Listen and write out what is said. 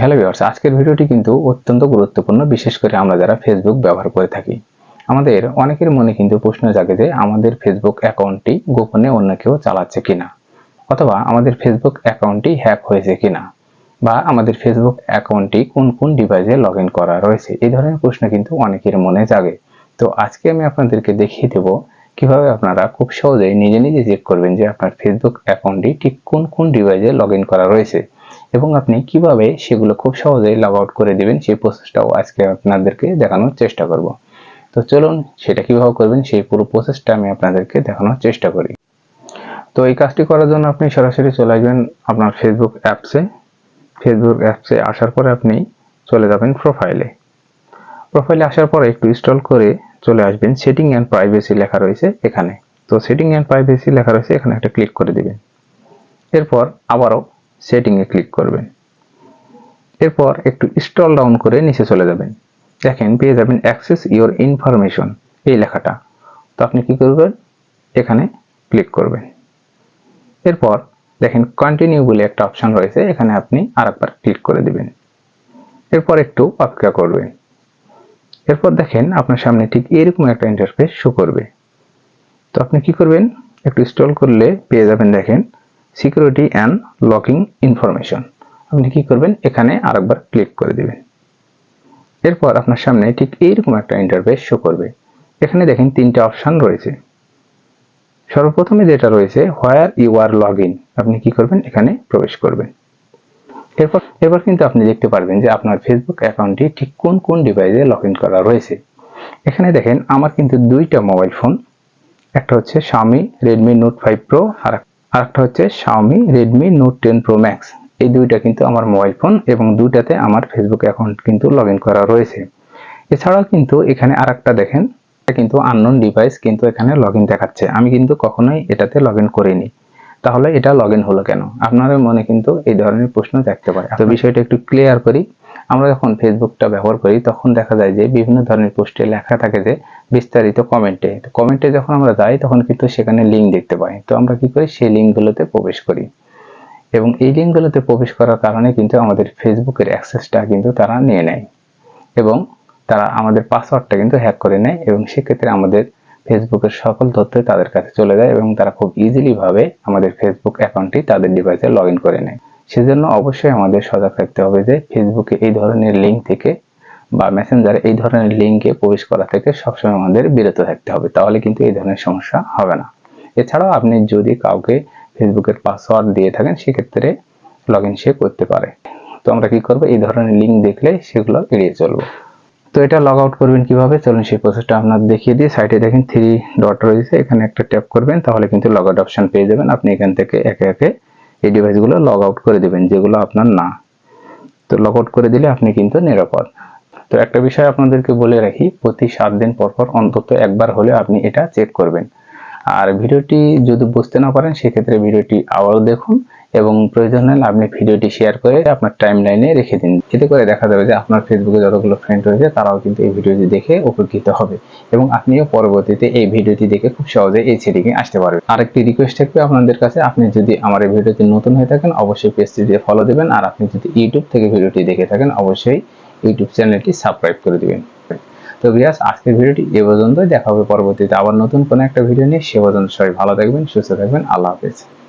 Hello viewers আজকের ভিডিওটি কিন্তু অত্যন্ত গুরুত্বপূর্ণ, বিশেষ করে আমরা যারা ফেসবুক ব্যবহার করে থাকি। আমাদের অনেকের মনে কিন্তু প্রশ্ন জাগে যে আমাদের ফেসবুক অ্যাকাউন্টটি গোপনে অন্য কেউ চালাচ্ছে কিনা? অথবা আমাদের ফেসবুক অ্যাকাউন্টটি হ্যাক হয়েছে কিনা? বা আমাদের ফেসবুক অ্যাকাউন্টটি কোন কোন ডিভাইসে লগ করা রয়েছে? এই ধরনের প্রশ্ন কিন্তু অনেকের মনে জাগে। তো আজকে আমি আপনাদেরকে দেখিয়ে দেব কীভাবে আপনারা খুব সহজেই নিজে নিজে চেক করবেন যে আপনার ফেসবুক অ্যাকাউন্টটি ঠিক কোন কোন ডিভাইসে লগ করা রয়েছে। এবং আপনি কীভাবে সেগুলো খুব সহজেই লগ আউট করে দিবেন, সেই প্রসেসটাও আজকে আপনাদেরকে দেখানোর চেষ্টা করব। তো চলুন সেটা কীভাবে করবেন, সেই পুরো প্রসেসটা আমি আপনাদেরকে দেখানোর চেষ্টা করি। তো এই কাজটি করার জন্য আপনি সরাসরি চলে আসবেন আপনার ফেসবুক অ্যাপসে ফেসবুক অ্যাপসে আসার পরে আপনি চলে যাবেন প্রোফাইলে প্রোফাইলে আসার পরে একটু ইনস্টল করে চলে আসবেন সেটিং অ্যান্ড প্রাইভেসি লেখা রয়েছে এখানে। তো সেটিং অ্যান্ড প্রাইভেসি লেখা রয়েছে, এখানে একটা ক্লিক করে দিবেন। এরপর আবারও সেটিংয়ে ক্লিক করবেন। এরপর একটু স্টল ডাউন করে নিচে চলে যাবেন। দেখেন পেয়ে যাবেন অ্যাক্সেস ইওর ইনফরমেশন এই লেখাটা। তো আপনি কি করবেন? এখানে ক্লিক করবেন। এরপর দেখেন কন্টিনিউ বলে একটা অপশন রয়েছে, এখানে আপনি আরেকবার ক্লিক করে দিবেন। এরপর একটু অপেক্ষা করবেন। এরপর দেখেন আপনার সামনে ঠিক এরকম একটা ইন্টারফেস শো করবে। তো আপনি কি করবেন? একটু স্টল করলে পেয়ে যাবেন দেখেন সিকিউরিটি অ্যান্ড লকিং ইনফরমেশন আপনি কি করবেন? এখানে আরেকবার ক্লিক করে দিবেন। এরপর আপনার সামনে ঠিক এইরকম একটা ইন্টারফেস শো করবে। এখানে দেখেন তিনটা অপশন রয়েছে। সর্বপ্রথমে যেটা রয়েছে where you are log in আপনি কি করবেন? এখানে প্রবেশ করবেন। এরপর এরপর কিন্তু আপনি দেখতে পারবেন যে আপনার ফেসবুক অ্যাকাউন্টটি ঠিক কোন কোন ডিভাইসে লগ ইন করা রয়েছে। এখানে দেখেন আমার কিন্তু দুইটা মোবাইল ফোন একটা হচ্ছে Xiaomi Redmi Note 5 Pro আর আরেকটা হচ্ছে Xiaomi Redmi Note 10 Pro Max এই দুইটা কিন্তু আমার মোবাইল ফোন এবং দুইটাতে আমার ফেসবুক অ্যাকাউন্ট কিন্তু লগ করা রয়েছে। এছাড়াও কিন্তু এখানে আরেকটা দেখেন এটা কিন্তু আননোন ডিভাইস কিন্তু এখানে লগ দেখাচ্ছে। আমি কিন্তু কখনোই এটাতে লগ করিনি। তাহলে এটা লগ হলো কেন? আপনার মনে কিন্তু এই ধরনের প্রশ্ন থাকতে পারে। তো বিষয়টা একটু ক্লিয়ার করি। আমরা যখন ফেসবুকটা ব্যবহার করি, তখন দেখা যায় যে বিভিন্ন ধরনের পোস্টে লেখা থাকে যে বিস্তারিত কমেন্টে। কমেন্টে যখন আমরা যাই, তখন কিন্তু সেখানে লিঙ্ক দেখতে পাই। তো আমরা কি করি? সেই লিঙ্কগুলোতে প্রবেশ করি। এবং এই লিঙ্কগুলোতে প্রবেশ করার কারণে কিন্তু আমাদের ফেসবুকের অ্যাক্সেসটা কিন্তু তারা নিয়ে নেয়। এবং তারা আমাদের পাসওয়ার্ডটা কিন্তু হ্যাক করে নেয়। এবং সেক্ষেত্রে আমাদের ফেসবুকের সকল তথ্য তাদের কাছে চলে যায় এবং তারা খুব ইজিলিভাবে আমাদের ফেসবুক অ্যাকাউন্টটি তাদের ডিভাইসে লগ করে নেয়। সেজন্য অবশ্যই আমাদের সজাগ থাকতে হবে যে ফেসবুকে এই ধরনের লিঙ্ক থেকে বা মেসেঞ্জারে এই ধরনের লিঙ্কে প্রবেশ করা থেকে সবসময় আমাদের বিরত থাকতে হবে, তাহলে কিন্তু এই ধরনের সমস্যা হবে না। এছাড়াও আপনি যদি কাউকে ফেসবুকের পাসওয়ার্ড দিয়ে থাকেন, সেক্ষেত্রে লগ ইন সে করতে পারে। তো আমরা কি করব? এই ধরনের লিঙ্ক দেখলে সেগুলো এড়িয়ে চলবো। তো এটা লগ আউট করবেন কীভাবে? চলুন সেই প্রসেসটা আপনার দেখিয়ে দিয়ে সাইটে দেখেন থ্রি ডট রয়েছে, এখানে একটা ট্যাপ করবেন, তাহলে কিন্তু লগ আউট অপশন পেয়ে যাবেন। আপনি এখান থেকে একে একে এই ডিভাইসগুলো লগ আউট করে দেবেন, যেগুলো আপনার না। তো লগ আউট করে দিলে আপনি কিন্তু নিরাপদ। তো একটা বিষয় আপনাদেরকে বলে রাখি, প্রতি সাত দিন পর পর অন্তত একবার হলে আপনি এটা চেক করবেন। আর ভিডিওটি যদি বুঝতে না পারেন, সেক্ষেত্রে ভিডিওটি আবারও দেখুন। এবং প্রয়োজন হলে আপনি ভিডিওটি শেয়ার করে আপনার টাইম লাইনে রেখে দিন। এতে করে দেখা যাবে যে আপনার ফেসবুকে যতগুলো ফ্রেন্ড রয়েছে, তারাও কিন্তু এই ভিডিওটি দেখে উপকৃত হবে এবং আপনিও পরবর্তীতে এই ভিডিওটি দেখে খুব সহজে এই সেটিংয়ে আসতে পারবেন। আরেকটি রিকোয়েস্ট থাকবে আপনাদের কাছে, আপনি যদি আমার এই ভিডিওটি নতুন হয়ে থাকেন, অবশ্যই পেজটি দিয়ে ফলো দেবেন আর আপনি যদি ইউটিউব থেকে ভিডিওটি দেখে থাকেন, অবশ্যই ইউটিউব চ্যানেলটি সাবস্ক্রাইব করে দিবেন। তো বিয়াস আজকের ভিডিওটি এ পর্যন্তই। দেখা হবে পরবর্তীতে আবার নতুন কোনো একটা ভিডিও নিয়ে। সে পর্যন্ত সবাই ভালো থাকবেন, সুস্থ থাকবেন। আল্লাহ হাফেজ।